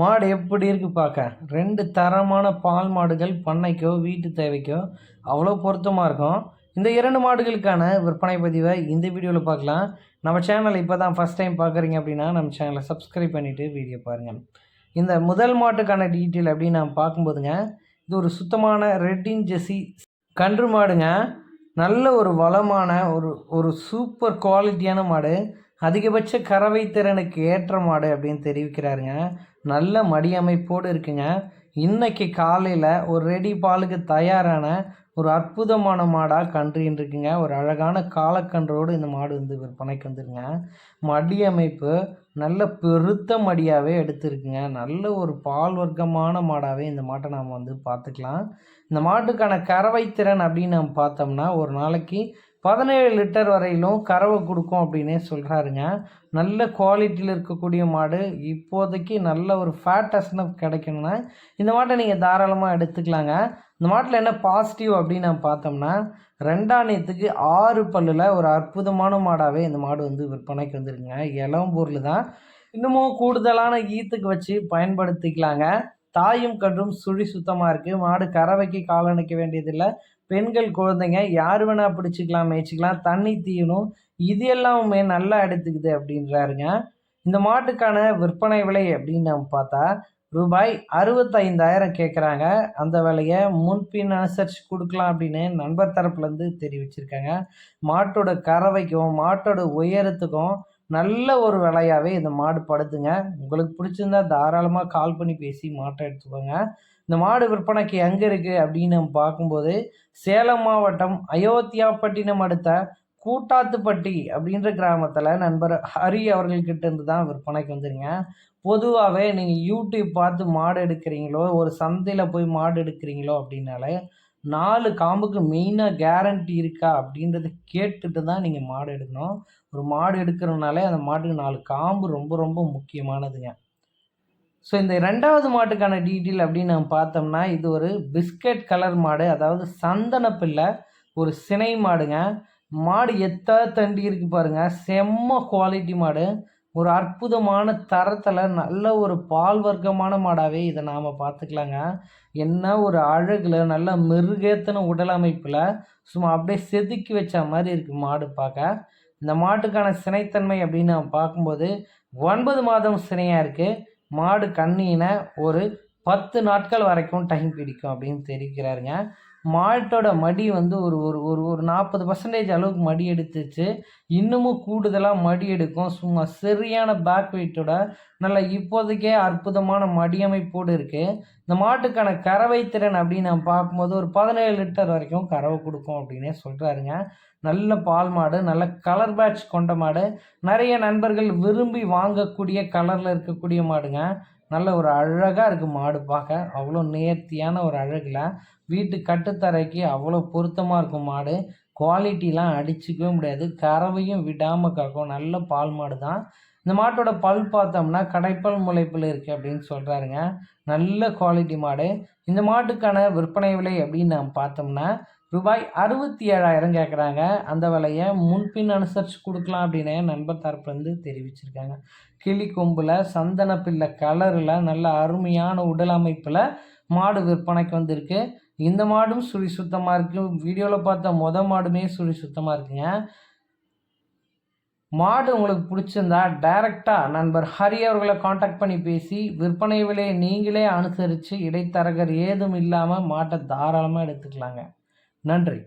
மாடு எப்படி இருக்கு பார்க்க? ரெண்டு தரமான பால் மாடுகள் பண்ணைக்கோ வீட்டு தேவைக்கோ அவ்வளோ பொருத்தமாக இருக்கும். இந்த இரண்டு மாடுகளுக்கான விற்பனை பதிவை இந்த வீடியோவில் பார்க்கலாம். நம்ம சேனலை இப்போ தான் ஃபஸ்ட் டைம் பார்க்குறீங்க அப்படின்னா நம்ம சேனலை சப்ஸ்கிரைப் பண்ணிவிட்டு வீடியோ பாருங்கள் இந்த முதல் மாட்டுக்கான டீட்டெயில் அப்படின்னு நான் பார்க்கும்போதுங்க இது ஒரு சுத்தமான ரெட்டின் ஜெசி கன்று மாடுங்க. நல்ல ஒரு வளமான ஒரு ஒரு சூப்பர் குவாலிட்டியான மாடு. அதிகபட்ச கறவை திறனுக்கு ஏற்ற மாடு அப்படின்னு தெரிவிக்கிறாருங்க. நல்ல மடி அமைப்போடு இருக்குங்க. இன்னைக்கு காலையில் ஒரு ரெடி பாலுக்கு தயாரான ஒரு அற்புதமான மாடாக கன்றுன்னு இருக்குங்க. ஒரு அழகான காலக்கன்றோடு இந்த மாடு வந்து விற்பனைக்கு வந்துருங்க. மடி அமைப்பு நல்ல பெருத்த மடியாகவே எடுத்துருக்குங்க. நல்ல ஒரு பால் வர்க்கமான மாடாகவே இந்த மாட்டை நாம் வந்து பார்த்துக்கலாம். இந்த மாட்டுக்கான கறவை திறன் அப்படின்னு நம்ம பார்த்தோம்னா ஒரு நாளைக்கு பதினேழு லிட்டர் வரையிலும் கறவை கொடுக்கும் அப்படின்னே சொல்கிறாருங்க நல்ல குவாலிட்டியில் இருக்கக்கூடிய மாடு. இப்போதைக்கு நல்ல ஒரு ஃபேட்டஸ்னப் கிடைக்கணும்னா இந்த மாட்டை நீங்கள் தாராளமாக எடுத்துக்கலாங்க. இந்த மாட்டில் என்ன பாசிட்டிவ் அப்படின்னு நம்ம பார்த்தோம்னா ரெண்டாணியத்துக்கு ஆறு பல்லில் ஒரு அற்புதமான மாடாகவே இந்த மாடு வந்து விற்பனைக்கு வந்துருங்க இளம்பூரில் பொருள் தான். இன்னமும் கூடுதலான ஈத்துக்கு வச்சு பயன்படுத்திக்கலாங்க. தாயும் கன்றும் சுழி சுத்தமாக இருக்குது மாடு கறவைக்கு காலணிக்க வேண்டியதில்லை. பெண்கள் குழந்தைங்க யார் வேணால் பிடிச்சிக்கலாம் மேய்ச்சிக்கலாம் தண்ணி தீயணும் இது எல்லாமே நல்லா எடுத்துக்குது அப்படின்றாருங்க. இந்த மாட்டுக்கான விற்பனை விலை அப்படின்னு நம்ம பார்த்தா ரூபாய் அறுபத்தைந்தாயிரம் கேட்குறாங்க அந்த விலையை முன்பின் அனுசரித்து கொடுக்கலாம் அப்படின்னு நண்பர் தரப்புலேருந்து தெரிவிச்சிருக்காங்க. மாட்டோட கறவைக்கும் மாட்டோட உயரத்துக்கும் நல்ல ஒரு விலையாகவே இந்த மாடு படுத்துங்க. உங்களுக்கு பிடிச்சிருந்தா தாராளமாக கால் பண்ணி பேசி மாட்டை எடுத்துக்கோங்க. இந்த மாடு விற்பனைக்கு எங்கே இருக்குது அப்படின்னு நம்ம பார்க்கும்போது சேலம் மாவட்டம் அயோத்தியாப்பட்டினம் அடுத்த கூட்டாத்துப்பட்டி அப்படின்ற கிராமத்தில் நண்பர் ஹரி அவர்கள்கிட்ட இருந்து தான் விற்பனைக்கு வந்துருங்க. பொதுவாகவே நீங்கள் யூடியூப் பார்த்து மாடு எடுக்கிறீங்களோ ஒரு சந்தையில் போய் மாடு எடுக்கிறீங்களோ அப்படின்னாலே நாலு காம்புக்கு மெயினாக கேரண்டி இருக்கா அப்படின்றத கேட்டுட்டு தான் நீங்கள் மாடு எடுக்கணும். ஒரு மாடு எடுக்கிறனாலே அந்த மாட்டுக்கு நாலு காம்பு ரொம்ப ரொம்ப முக்கியமானதுங்க. ஸோ இந்த ரெண்டாவது மாட்டுக்கான டீட்டெயில் அப்படின்னு நம்ம பார்த்தோம்னா இது ஒரு பிஸ்கட் கலர் மாடு அதாவது சந்தன பிள்ளை ஒரு சினை மாடுங்க. மாடு எத்தா தண்டி இருக்கு பாருங்க செம்ம குவாலிட்டி மாடு. ஒரு அற்புதமான தரத்தில் நல்ல ஒரு பால் வர்க்கமான மாடாகவே இதை நாம் பார்த்துக்கலாங்க என்ன ஒரு அழகில் நல்ல மெருகேத்தன உடல் அமைப்பில் சும்மா அப்படியே செதுக்கி வச்ச மாதிரி இருக்குது மாடு பார்க்க இந்த மாட்டுக்கான சினைத்தன்மை அப்படின்னு நம்ம பார்க்கும்போது ஒன்பது மாதம் சினையாக இருக்குது மாடு கண்ணின ஒரு பத்து நாட்கள் வரைக்கும் டைம் பிடிக்கும் அப்படின்னு தெரிவிக்கிறாருங்க. மாட்டோட மடி வந்து ஒரு ஒரு ஒரு ஒரு நாற்பது பர்சன்டேஜ் அளவுக்கு மடி எடுத்துச்சு. இன்னமும் கூடுதலாக மடி எடுக்கும். சும்மா சரியான பேக் வெயிட்டோட நல்ல இப்போதைக்கே அற்புதமான மடியமைப்போடு இருக்குது இந்த மாட்டுக்கான கறவை திறன் அப்படின்னு நம்ம பார்க்கும்போது ஒரு பதினேழு லிட்டர் வரைக்கும் கறவை கொடுக்கும் அப்படின்னே சொல்கிறாருங்க நல்ல பால் மாடு நல்ல கலர் பேட்ச் கொண்ட மாடு. நிறைய நண்பர்கள் விரும்பி வாங்கக்கூடிய கலரில் இருக்கக்கூடிய மாடுங்க. நல்ல ஒரு அழகாக இருக்குது மாடு பார்க்க. அவ்வளோ நேர்த்தியான ஒரு அழகில். வீட்டு கட்டுத்தரைக்கு அவ்வளோ பொருத்தமாக இருக்கும் மாடு. குவாலிட்டிலாம் அடிச்சுக்கவே முடியாது. கறவையும் விடாமல் காக்கும். நல்ல பால் மாடு தான். இந்த மாட்டோட பல் பார்த்தோம்னா கடைப்பல் முளைப்பில் இருக்குது அப்படின்னு சொல்கிறாருங்க நல்ல குவாலிட்டி மாடு. இந்த மாட்டுக்கான விற்பனை விலை அப்படின்னு நம்ம பார்த்தோம்னா ரூபாய் அறுபத்தி ஏழாயிரம் கேட்குறாங்க அந்த விலையை முன்பின் அனுசரித்து கொடுக்கலாம் அப்படின்னு நண்பர் தரப்புலேருந்து தெரிவிச்சிருக்காங்க. கிளி கொம்பில் சந்தன பிள்ளை கலரில் நல்ல அருமையான உடல் அமைப்பில் மாடு விற்பனைக்கு வந்திருக்கு. இந்த மாடும் சுழி சுத்தமாக இருக்குது வீடியோவில் பார்த்த மொதல் மாடுமே சுழி சுத்தமாக இருக்குங்க. மாடு உங்களுக்கு பிடிச்சிருந்தா டைரெக்டாக நண்பர் ஹரி அவர்களை காண்டாக்ட் பண்ணி பேசி விற்பனை விலையை நீங்களே அனுசரித்து இடைத்தரகர் ஏதும் இல்லாமல் மாட்டை தாராளமாக எடுத்துக்கலாங்க. நன்றி.